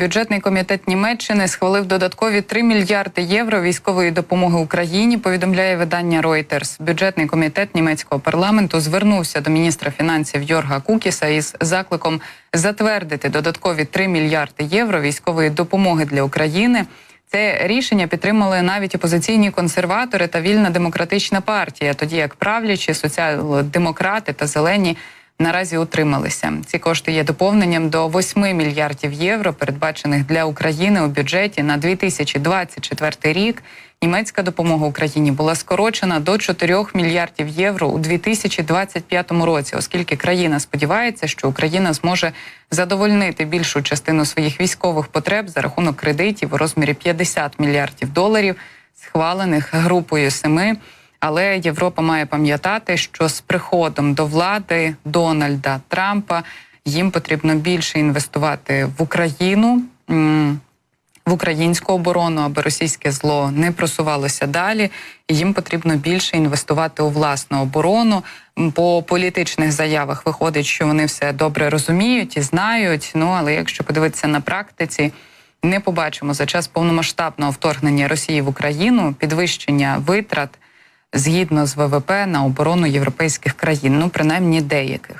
Бюджетний комітет Німеччини схвалив додаткові 3 мільярди євро військової допомоги Україні. Повідомляє видання Reuters. Бюджетний комітет німецького парламенту звернувся до міністра фінансів Йорга Кукіса із закликом затвердити додаткові 3 мільярди євро військової допомоги для України. Це рішення підтримали навіть опозиційні консерватори та вільна демократична партія, тоді як правлячі соціал-демократи та зелені наразі утрималися. Ці кошти є доповненням до 8 мільярдів євро, передбачених для України у бюджеті на 2024 рік. Німецька допомога Україні була скорочена до 4 мільярдів євро у 2025 році, оскільки країна сподівається, що Україна зможе задовольнити більшу частину своїх військових потреб за рахунок кредитів у розмірі 50 мільярдів доларів, схвалених групою семи. Але Європа має пам'ятати, що з приходом до влади Дональда Трампа їм потрібно більше інвестувати в Україну. В українську оборону, аби російське зло не просувалося далі. І Їм потрібно більше інвестувати у власну оборону. По політичних заявах виходить, що вони все добре розуміють і знають. Ну але якщо подивитися на практиці, не побачимо за час повномасштабного вторгнення Росії в Україну підвищення витрат згідно з ВВП на оборону європейських країн, ну принаймні деяких.